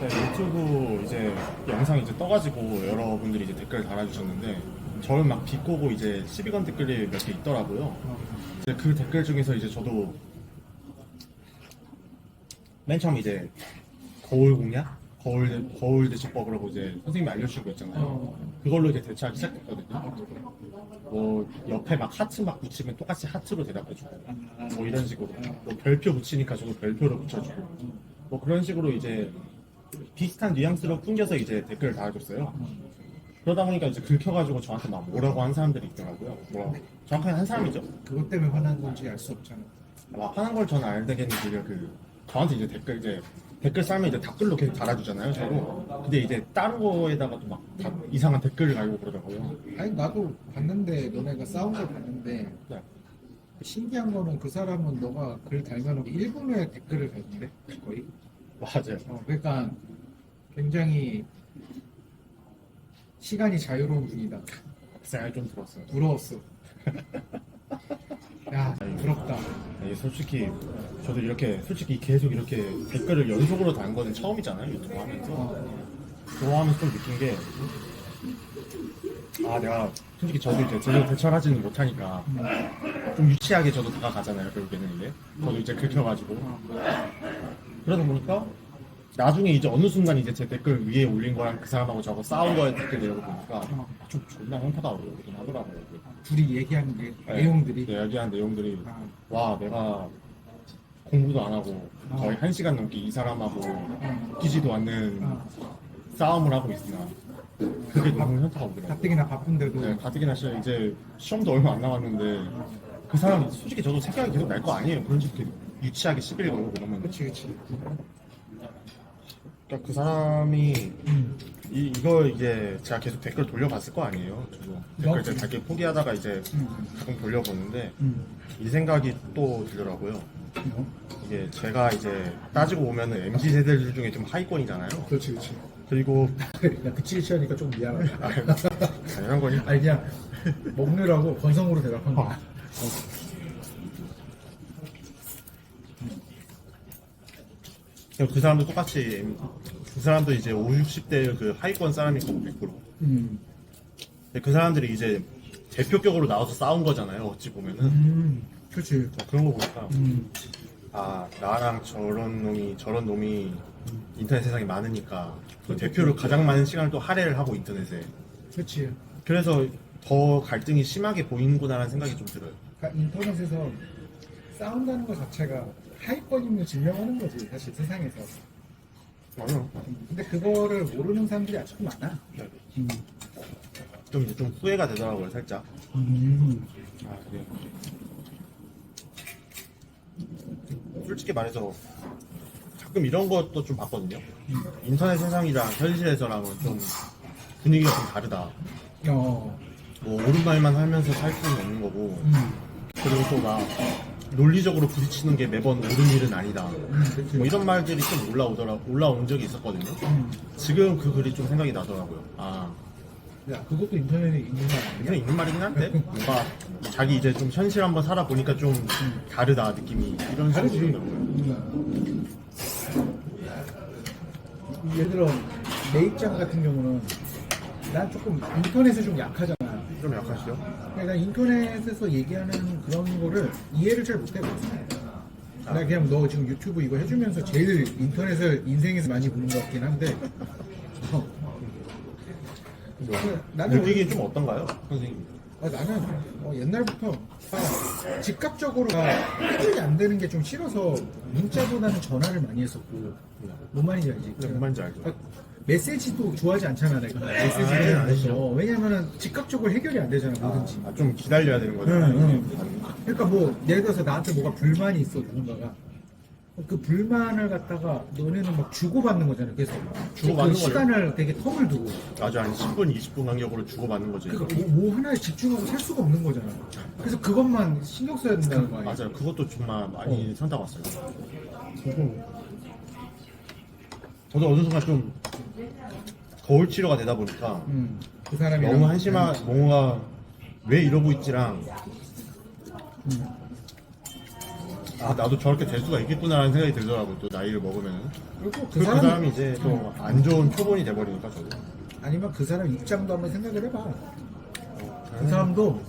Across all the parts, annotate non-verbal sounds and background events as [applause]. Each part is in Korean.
네, 유튜브 이제 영상 이제 떠가지고 여러분들이 이제 댓글 달아주셨는데 저를 막 비꼬고 이제 시비건 댓글이 몇 개 있더라고요. 이제 그 댓글 중에서 이제 저도 맨 처음 이제 거울 공략, 거울 거울 대처법이라고 이제 선생님이 알려주시고 했잖아요. 그걸로 이제 대처하기 시작했거든요. 뭐 옆에 막 하트 막 붙이면 똑같이 하트로 대답해주고 뭐 이런 식으로 뭐 별표 붙이니까 저도 별표로 붙여주고 뭐 그런 식으로 이제 비슷한 뉘앙스로 풍겨서 이제 댓글을 달아줬어요. 그러다 보니까 이제 긁혀가지고 저한테 막 뭐라고 한 사람들이 있더라고요. 뭐 정확하게 한 사람이죠. 그것 때문에 화난 건지 알 수 없잖아. 막 화난 걸 저는 알겠는데 그 저한테 이제 댓글 이제 댓글 쌓면 이제 댓글로 계속 달아주잖아요. 저도. 근데 이제 다른 거에다가도 막다 이상한 댓글을 달고 그러더라고요. 아니 나도 봤는데 너네가 싸운 걸 봤는데 네. 신기한 거는 그 사람은 너가 글 달면 1분 후에 댓글을 달던데 거의. 맞아요. 어, 그러니까 굉장히 시간이 자유로운 분이다. 그 생각이 좀 들었어요. 부러웠어. 야 부럽다. 네, 솔직히 저도 이렇게 솔직히 계속 이렇게 댓글을 연속으로 단 거는 처음이잖아요 유튜브 하면서 어, 그거 하면서 좀 느낀 게 아 내가 솔직히 저도 이제 제대로 대처하지는 못하니까 좀 유치하게 저도 다가가잖아요 결국에는 이게 저도 이제 긁혀가지고 그러다 보니까 나중에 이제 어느 순간 이제 제 댓글 위에 올린 거랑 그 사람하고 저거 싸운 거에 댓글 내려고 보니까 아, 좀 존나 현타가 오르긴 하더라고요. 둘이 얘기하는 게 네, 내용들이. 네, 얘기한 내용들이 아, 와 내가 공부도 안 하고 거의 한 시간 넘게 이 사람하고 웃기지도 않는 아, 싸움을 하고 있으나 그게 너무 현타가 오더라고요. 가뜩이나 바쁜데도. 네, 가뜩이나 시 이제 시험도 얼마 안 남았는데 그 사람 솔직히 저도 생각이 계속 날 거 아니에요. 그런 식으로 유치하게 시비를 걸고 그러면 그치 그치. 그러니까 그 사람이 음. 이, 이걸 이제 제가 계속 댓글 돌려봤을 거 아니에요. 저도 댓글 이제 달게 포기하다가 이제 음. 가끔 돌려보는데 음. 이 생각이 또 들더라고요. 뭐? 이게 제가 이제 따지고 보면은 MZ 세대들 중에 좀 하위권이잖아요. 그렇지 그렇지. 그리고 나 그치 그치 하니까 좀 미안하다. 아, 당연한 거니. 아니 그냥 먹느라고 건성으로 대답한 거야. 그 사람도 똑같이 그 사람도 이제 5, 60대 그 하위권 사람이 거고 100%. 음. 근데 그 사람들이 이제 대표격으로 나와서 싸운 거잖아요. 어찌 보면은 음. 그렇지. 그런 거 보니까 음. 아 나랑 저런 놈이 저런 놈이 인터넷 세상에 많으니까 그 대표를 가장 많은 시간을 또 할애를 하고 인터넷에 그렇지. 그래서 더 갈등이 심하게 보이는구나라는 생각이 좀 들어요. 그러니까 인터넷에서 싸운다는 것 자체가 하위권임을 증명하는 거지 사실 세상에서. 맞아요. 근데 그거를 모르는 사람들이 아주 많아. 음. 좀 이제 좀 후회가 되더라고요, 살짝. 음. 아, 그래. 솔직히 말해서 가끔 이런 것도 좀 봤거든요. 인터넷 세상이랑 현실에서랑은 좀 분위기가 좀 다르다. 어. 뭐 말만 하면서 살 수는 없는 거고 음. 그리고 또막 논리적으로 부딪히는 게 매번 옳은 일은 아니다. 뭐 이런 말들이 좀 올라오더라 올라온 적이 있었거든요. 음. 지금 그 글이 좀 생각이 나더라고요. 아 야 그것도 인터넷에 있는 말 그냥 아니야? 있는 말이긴 한데 뭔가 자기 이제 좀 현실 한번 살아보니까 좀 다르다 느낌이 이런 다르지. 생각이 들더라고요. 음. 예를 들어 내 입장 같은 경우는 난 조금 인터넷에 좀 약하잖아. 좀 약하시죠? 그러니까 인터넷에서 얘기하는 그런 거를 이해를 잘 못해거든. 나 그냥 너 지금 유튜브 이거 해주면서 제일 인터넷을 인생에서 많이 보는 것 같긴 한데 [laughs] 어. 그, 나는 느끼기 좀 어떤가요, 선생님? 아, 나는 어, 옛날부터 아, 즉각적으로 해결이 안 되는 게 좀 싫어서 문자보다는 전화를 많이 했었고 뭔 말인지 알지? 네, 뭔 말인지 알죠. 아, 메시지도 좋아하지 않잖아 내가 메시지를 아, 예, 안 알죠. 해서 왜냐면은 즉각적으로 해결이 안 되잖아 뭐든지 아, 좀 기다려야 되는 거죠. 응, 응. 그러니까 뭐 예를 들어서 나한테 뭐가 불만이 있어 누군가가 그 불만을 갖다가 너네는 막 주고받는 거잖아 계속 주고받는 그 거죠. 시간을 되게 텀을 두고 아주 한 10분, 20분 간격으로 주고받는. 이거. 그러니까 뭐, 뭐 하나에 집중하고 살 수가 없는 거잖아 그래서 그것만 신경 써야 된다는 거 아니야 맞아요. 그것도 정말 많이 선택 왔어요. 저도, 저도 어느 순간 좀 거울 치료가 되다 보니까 음, 그 사람이 너무 한심한 뭔가 왜 이러고 있지랑 음. 아 나도 저렇게 될 수가 있겠구나라는 생각이 들더라고 또 나이를 먹으면은. 그리고 그 그, 그 사람 사람이 이제 또 안 좋은 표본이 돼버리니까 저도 아니면 그 사람 입장도 한번 생각을 해봐. 그 사람도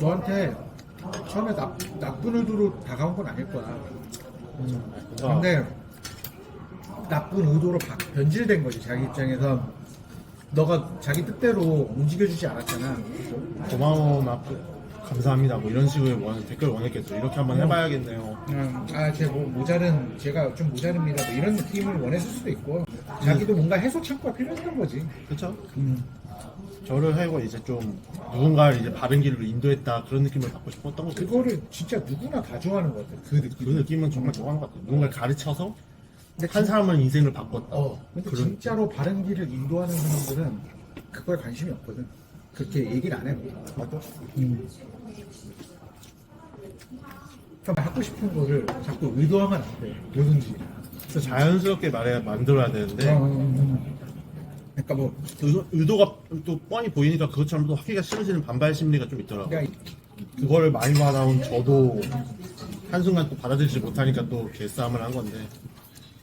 너한테 처음에 나, 나쁜 의도로 다가온 건 아닐 거야. 뭔가 근데 나쁜 의도로 바- 변질된 거지 자기 입장에서. 너가 자기 뜻대로 움직여주지 않았잖아. 고마워 막 감사합니다 뭐 이런 식으로 원, 댓글 원했겠죠 이렇게 한번 해봐야겠네요 그냥 아제뭐 모자른 제가 좀 모자릅니다 뭐 이런 느낌을 원했을 수도 있고 자기도 뭔가 해소 창구가 필요했던 거지. 그쵸? 음. 저를 하고 이제 좀 누군가를 이제 바른 길로 인도했다 그런 느낌을 받고 싶었던 거죠 그거를 진짜 누구나 다 좋아하는 것 같아. 그 그 느낌. 느낌은 정말 좋아하는 것 같아요 누군가를 가르쳐서 한 사람은 인생을 바꿨다 어, 근데 그런 진짜로 바른 길을 인도하는 사람들은 그거에 관심이 없거든. 그렇게 얘기를 안 해. 맞아 음. 그러니까 하고 싶은 거를 자꾸 의도하면 안 돼. 뭐든지. 그래서 자연스럽게 말해 만들어야 되는데 어, 음. 그러니까 뭐 의도, 의도가 또 뻔히 보이니까 그것처럼 또 하기가 싫어지는 반발 심리가 좀 있더라고 그러니까 그거를 많이 받아온 저도 한순간 또 받아들이지 못하니까 또 개싸움을 한 건데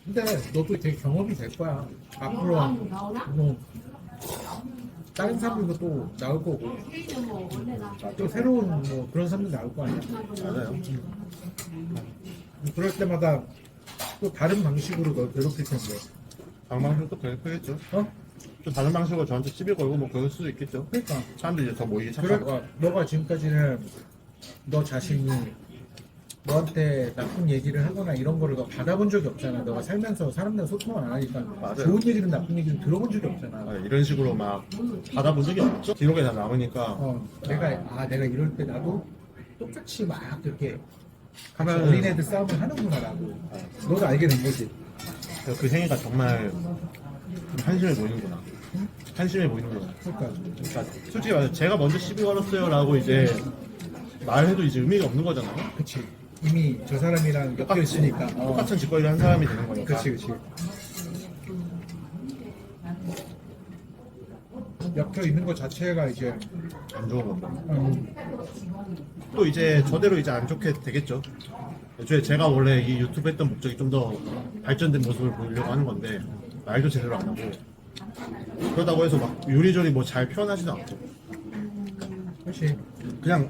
근데 너도 되게 경험이 될 거야. 앞으로 뭐 다른 사람들도 또 나올 거고 또 새로운 뭐 그런 사람들 나올 거 아니야. 맞아요 그럴 때마다 또 다른 방식으로 널 괴롭힐 텐데. 다른 방식으로 또 그랬겠죠 어? 또 다른 방식으로 저한테 시비 걸고 뭐 그럴 수도 있겠죠 그러니까. 사람들이 이제 더 모이기 시작하고 그러니까 너가 지금까지는 너 자신이 너한테 나쁜 얘기를 하거나 이런 거를 너 받아본 적이 없잖아. 너가 살면서 사람들과 소통을 안 하니까 맞아요. 좋은 얘기든 나쁜 얘기든 들어본 적이 없잖아. 아, 이런 식으로 막 받아본 적이 없죠. 기록에 다 남으니까. 어, 내가 아 내가 이럴 때 나도 똑같이 막 그렇게 같이 하면은- 어린애들 싸움을 하는구나라고 너도 알게 된 거지. 그 행위가 정말 좀 한심해 보이는구나. 한심해 보이는구나. 그러니까. 그러니까 솔직히 말해서 제가 먼저 시비 걸었어요 라고 이제 말해도 이제 의미가 없는 거잖아요. 그치 이미 저 사람이랑 엮여 있으니까. 어. 똑같은 짓거리를 한 사람이 되는 거니까 그치 그치. 엮여 있는 것 자체가 이제 안 좋은 겁니다 음, 또 이제 저대로 이제 안 좋게 되겠죠. 애초에 제가 원래 이 유튜브 했던 목적이 좀 더 발전된 모습을 보이려고 하는 건데 말도 제대로 안 하고 그러다고 해서 막 요리조리 뭐 잘 표현하지도 않고 그렇지. 그냥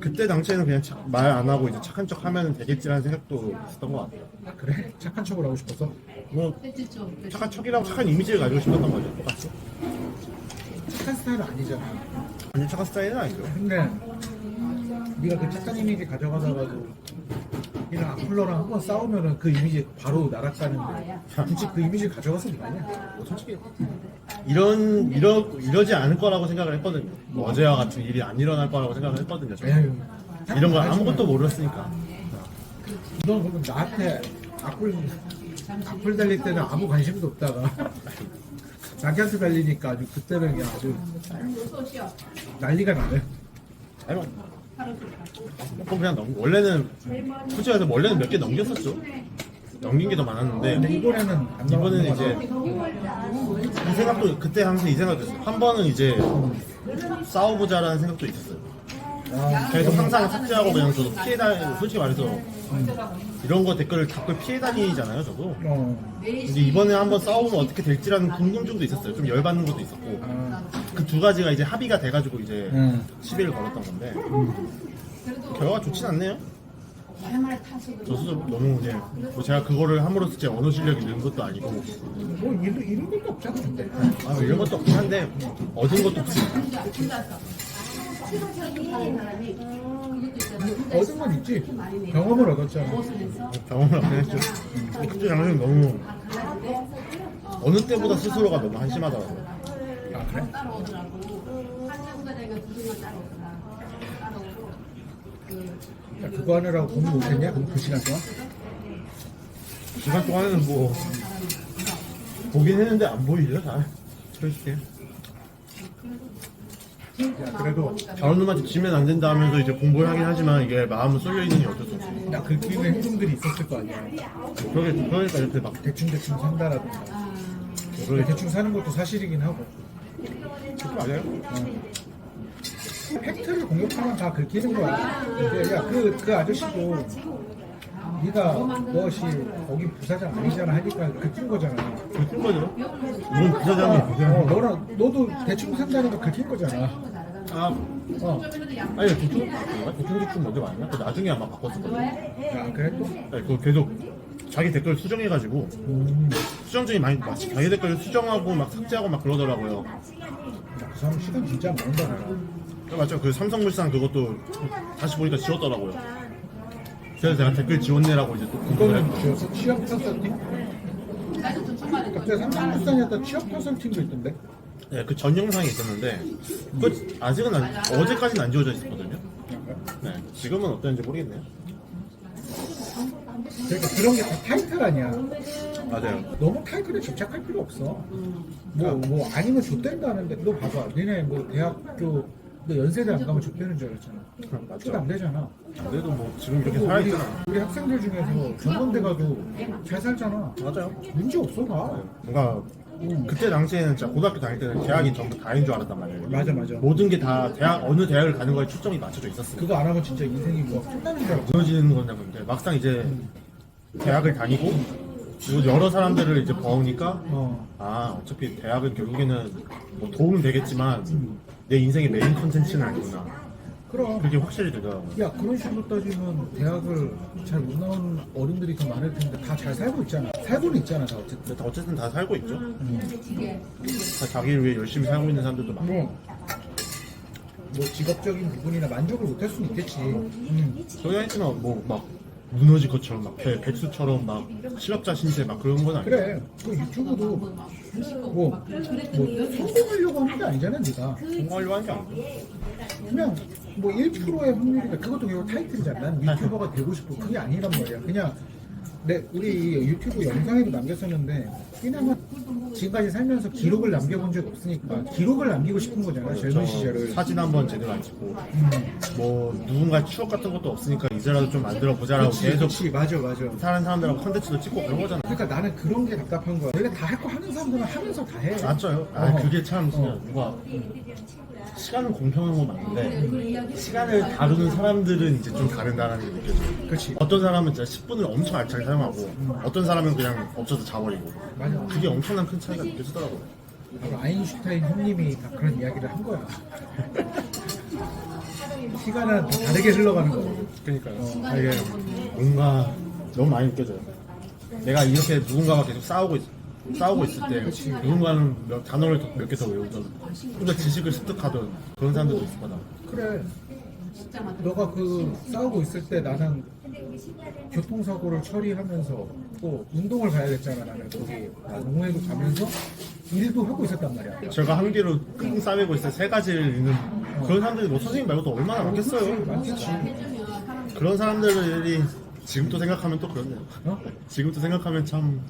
그때 당시에는 그냥 말 안 하고 이제 착한 척 하면 되겠지라는 생각도 있었던 것 같아요. 아, 그래 착한 척을 하고 싶어서 뭐 착한 척이라고 착한 이미지를 가지고 싶었던 거죠. 똑같이. 착한 스타일은 아니잖아. 완전 착한 스타일은 아니죠. 근데 네가 그 착한 이미지 가져가다가도 이랑 악플러랑 한번 싸우면은 그 이미지 바로 날아가는데 굳이 그 이미지 가져가서 뭐 하냐? 뭐 솔직히 이런 이러 이러지 않을 거라고 생각을 했거든요. 뭐 어제와 같은 일이 안 일어날 거라고 생각을 했거든요. 저는. 에휴, 이런 걸 아무것도 모르었으니까. 넌 그럼 나한테 악플 악플 달릴 때는 아무 관심도 없다가 [laughs] 자기한테 달리니까 아주 그때는 그냥 아주 난리가 나네. 아니 뭐 그럼 그냥 넘 원래는 솔직히 말해서 원래는 몇 개 넘겼었죠. 넘긴 게더 근데 많았는데 이번에는 안 이번에는 이제. 이 생각도 그때 항상 이 생각이었어요. 한 번은 이제 싸워보자라는 생각도 있었어요. 아, 계속 항상 삭제하고 그냥 저도 피해 다니 솔직히 말해서 이런 거 댓글을 댓글 피해 다니잖아요 저도. 어, 근데 이번에 한번 싸우면 어떻게 될지라는 궁금증도 있었어요. 좀 열받는 것도 있었고 아, 그두 가지가 이제 합의가 돼가지고 이제 응. 시비를 걸었던 건데 결과가 좋진 않네요. 저 스스로 너무 이제 뭐 제가 그거를 함으로써 제 언어 실력이 는 것도 아니고 뭐 이런 이런 것도 없잖아 근데. 아, 이런 것도 없긴 한데 얻은 것도 없습니다. 얻은 건 있지. 경험을 얻었잖아. 경험을 하긴 했죠. 그때 당시엔 너무 어느 때보다 스스로가 너무 한심하더라고요. 아 그래? 야, 그거 하느라고 공부 못했냐? 그럼 그 시간 동안? 그 시간 동안에는 뭐 보긴 했는데 안 보이죠 잘. 솔직히 야 그래도 다른 놈한테 지면 안 된다 하면서 이제 공부를 하긴 하지만 이게 마음은 쏠려 있는 게 어쩔 수 없어. 나 긁히는 행동들이 있었을 거 아니야. 그러게 그러니까 이렇게 막 대충 대충 산다라든가. 그러게 대충 사는 것도 사실이긴 하고. 맞아요. 어. 팩트를 공격하면 다 긁히는 거야. 근데 야, 그, 그 아저씨도 네가 너씨 거기 부사장 아니잖아 하니까 긁힌 거잖아. 그큰 거죠? 물론 부사장이 어, 너랑 너도 대충 산다니까 긁힌 거잖아. 아 어. 아니 도충 도충지충 먼저 맞나? 그 나중에 아마 바꿨었거든요. 야, 그래 또? 네, 그거 계속 자기 댓글 수정해가지고 음. 수정 중에 많이 마치 자기 댓글 수정하고 막 삭제하고 막 그러더라고요. 야, 그 사람 시간 진짜 많다. 내가. 네, 맞죠? 그 삼성물산 그것도 다시 보니까 지웠더라고요. 그래서 제가 댓글 지웠네라고 이제 또 그거는 저 취업 컨설팅? 갑자기 삼성물산이었다 취업 컨설팅도 있던데? 네, 그 전 영상이 있었는데 그 아직은 안, 어제까지는 안 지워져 있었거든요. 네, 지금은 어땠는지 모르겠네요. 그러니까 그런 게 다 타이틀 아니야. 맞아요. 너무 타이틀에 집착할 필요 없어. 뭐, 뭐, 아니면 좆된다 하는데, 너 봐봐. 니네 뭐, 대학교, 너 연세대 안 가면 좆되는 줄 알았잖아. 맞죠. 좆안 되잖아. 그래도 뭐 지금 이렇게 우리, 살아있잖아. 우리 학생들 중에서 전문대 가도 잘 살잖아. 맞아요. 문제 없어, 다. 뭔가 그때 당시에는 진짜 고등학교 다닐 때는 대학이 전부 다인 줄 알았단 말이에요. 맞아, 맞아. 모든 게 다 대학 어느 대학을 가는 거에 초점이 맞춰져 있었어요. 그거 안 하면 진짜 인생이 뭐, 끝나는 줄 알았어. 무너지는 건데 근데 막상 이제 대학을 다니고 그리고 여러 사람들을 이제 봐오니까 어. 아 어차피 대학은 결국에는 뭐 도움은 되겠지만 내 인생의 메인 컨텐츠는 아니구나 그럼. 그게 확실히 되더라고요 야, 그런 식으로 따지면 대학을 잘 못 나오는 어른들이 더 많을 텐데 다 잘 살고 있잖아. 살고는 있잖아, 다 어쨌든. 근데 다 어쨌든 다 살고 있죠 음. 다 자기를 위해 열심히 살고 있는 사람들도 많고 뭐, 뭐 직업적인 부분이나 만족을 못할 수는 있겠지. 음. 저희 아이는 뭐막 무너질 것처럼 막 배- 백수처럼 막 실업자 신세 막 그런 건 아니에요 그래. 그 유튜브도 뭐, 뭐 성공하려고 하는 게 아니잖아, 네가. 성공하려고 하는 게 아니고 그냥 뭐 1%의 확률이니까 그것도 결국 타이틀이잖아. 난 유튜버가 되고 싶어. 그게 아니란 말이야. 그냥 내 우리 유튜브 영상에도 남겼었는데 그냥 지금까지 살면서 기록을 남겨본 적 없으니까 기록을 남기고 싶은 거잖아. 젊은 저 시절을. 사진 한 번 제대로 안 찍고 음. 뭐 누군가 추억 같은 것도 없으니까 이제라도 좀 만들어 보자라고 그치, 계속 그치, 맞아, 맞아. 다른 사람들하고 컨텐츠도 찍고 그런 거잖아 그러니까 나는 그런 게 답답한 거야. 원래 다 할 거 하는 사람들은 하면서 다 해. 맞죠? 아 어. 그게 참 진짜 어. 누가 시간은 공평한 건 맞는데 시간을 다루는 사람들은 이제 좀 다른다는 게 느껴져요 그렇지. 어떤 사람은 진짜 10분을 엄청 알차게 사용하고 어떤 사람은 그냥 엎쳐서 자버리고 맞아. 그게 엄청난 큰 차이가 느껴지더라고요 바로 아인슈타인 형님이 다 그런 이야기를 한 거야. [laughs] 시간은 다 다르게 흘러가는 거고. 그러니까요 이게 뭔가 너무 많이 느껴져요 내가 이렇게 누군가와 계속 싸우고 있, 싸우고 있을 때 누군가는 몇, 단어를 몇 개 더 외우던 좀더 지식을 습득하던 그런 사람들도 있을 거다 그래. 너가 그 싸우고 있을 때 나는 교통사고를 처리하면서 또 운동을 가야겠잖아 나는 거기 농구에도 가면서 일도 하고 있었단 말이야. 제가 한 개로 끙 싸매고 있을 때 세 가지를 읽는 그런 사람들이 뭐 선생님 말고도 얼마나 많겠어요. 많겠지. 그런 사람들이 지금 또 생각하면 또 그렇네요. 어? 지금 또 생각하면 참